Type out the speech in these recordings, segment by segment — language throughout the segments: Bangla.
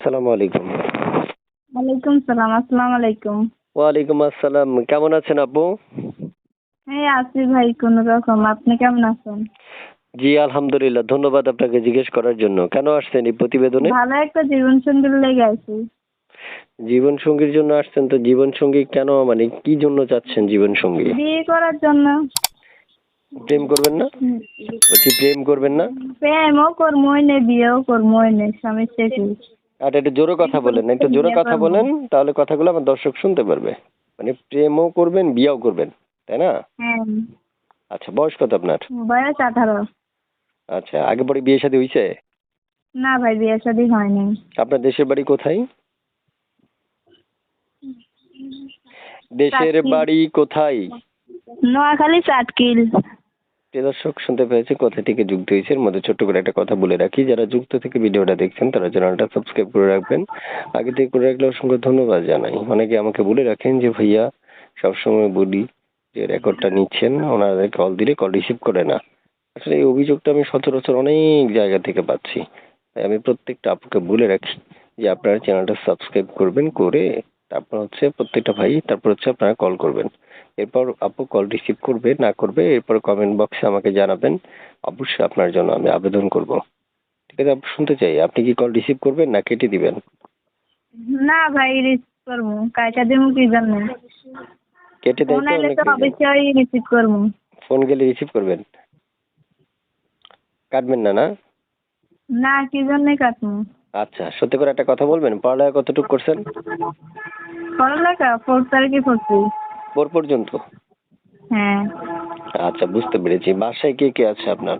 আসসালামু আলাইকুম। ওয়ালাইকুম সালাম আসসালামু আলাইকুম। ওয়ালাইকুম আসসালাম কেমন আছেন আপু এই আছি ভাই কোনো রকম আপনি কেমন আছেন? জি আলহামদুলিল্লাহ ধন্যবাদ আপনাকে জিজ্ঞেস করার জন্য। কেন আসছেন এই প্রতিবেদনে? ভালো একটা জীবন সঙ্গীর লেগে আছি। জীবন সঙ্গীর জন্য আসছেন তো জীবন সঙ্গী কেন মানে কি জন্য চাচ্ছেন জীবন সঙ্গী বিয়ে করার জন্য। প্রেম করবেন না? বলছি প্রেম করবেন না? প্রেমও করবোই নে বিয়েও করবোই নে সমস্যা কি আর একটু জোরে কথা বলেন একটু জোরে কথা বলেন তাহলে কথাগুলো আমার দর্শক শুনতে পারবে। মানে প্রেমও করবেন বিয়েও করবেন তাই না? আচ্ছা বয়স কত আপনার? বয়স আঠারো। আচ্ছা আগে পরে বিয়ে শাদী হয়েছে না ভাই বিয়ে শাদী হয়নি। আপনার দেশের বাড়ি কোথায়? দেশের বাড়ি কোথায়? নোয়াখালী চাটকিল। প্রিয় দর্শক, শুনতে পেয়েছে কোথা থেকে যুক্ত হয়েছে। এর মধ্যে ছোট্ট করে একটা কথা বলে রাখি। যারা যুক্ত থেকে ভিডিওটা দেখছেন, তারা চ্যানেলটা সাবস্ক্রাইব করে রাখবেন। আগে থেকে করে রাখলে অসংখ্য ধন্যবাদ জানাই। অনেকে আমাকে বলে রাখেন যে, ভাইয়া, সবসময় বলি যে, রেকর্ডটা নিচ্ছেন ওনাদের কল দিলে কল রিসিভ করে না। আসলে এই অভিযোগটা আমি সচরাচর অনেক জায়গা থেকে পাচ্ছি। তাই আমি প্রত্যেকটা আপুকে বলে রাখি যে, আপনারা চ্যানেলটা সাবস্ক্রাইব করবেন করে তারপর হচ্ছে প্রত্যেকটা ভাই তারপর হচ্ছে আপনারা কল করবেন। এরপর আপু কল রিসিভ করবে না করবে এরপর কমেন্ট বক্সে আমাকে জানাবেন। অবশ্যই আপনার জন্য আমি আবেদন করব। ঠিক আছে আপু শুনতে চাই। আপনি কি কল রিসিভ করবেন না কেটে দিবেন? না ভাই রিসিভ করব। কাইটা দেবো কি জন্য? কেটে দেয় তো অবশ্যই রিসিভ করব। ফোন গেলে রিসিভ করবেন? কাটবেন না না? না কি জন্যে কাটবো? আচ্ছা সত্যি করে একটা কথা বলবেন? পড়ালেখা কতটুকু করছেন? পড়ালেখা ফোর তারিখে পড়ছি ফোর পর্যন্ত? হ্যাঁ। আচ্ছা বুঝতে পেরেছি। বাসায় কে কে আছে আপনার?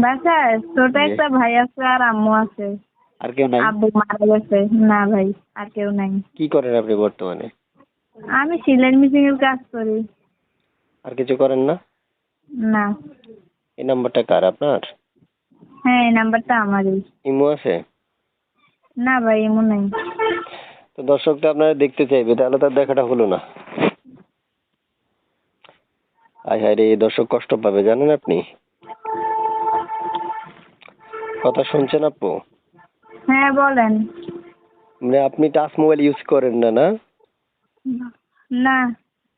বাসায় ছোট একটা ভাই আছে আর আম্মু আছে। আর কেউ নাই? আব্বু মারা গেছে। না ভাই আর কেউ নাই। কি করেন আপনি বর্তমানে? আমি সিলাই মেশিন এর কাজ করি। আর কিছু করেন না? না। এই নাম্বারটা কার আপনার? হ্যাঁ এই নাম্বারটা আমারই। ইমো আছে? না ভাই এমন নাই। তো দর্শক তো আপনারা দেখতে চাইবে তাহলে তার দেখাটা হলো না। আয় হায় রে দর্শক কষ্ট পাবে জানেন আপনি? কথা শুনছেন আপু? হ্যাঁ বলেন। মানে আপনি টাচ মোবাইল ইউজ করেন না না? না।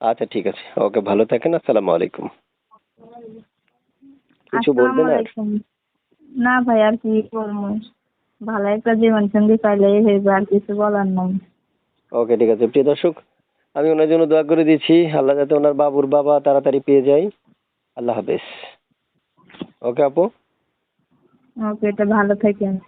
আচ্ছা ঠিক আছে। ওকে ভালো থাকেন আসসালামু আলাইকুম। কিছু বলবেন আর? না ভাই আর কি করব ভালো একটা জীবন সঙ্গী পাইলেই হইবে আর কিছু বলার নাই। ওকে ঠিক আছে। প্রিয় দর্শক আমি ওনার জন্য দোয়া করে দিচ্ছি। আল্লাহ যাতে ওনার বাবুর বাবা তাড়াতাড়ি পেয়ে যায়। আল্লাহ হাফেজ। ওকে আপু? ওকে এটা ভালো থাকেন।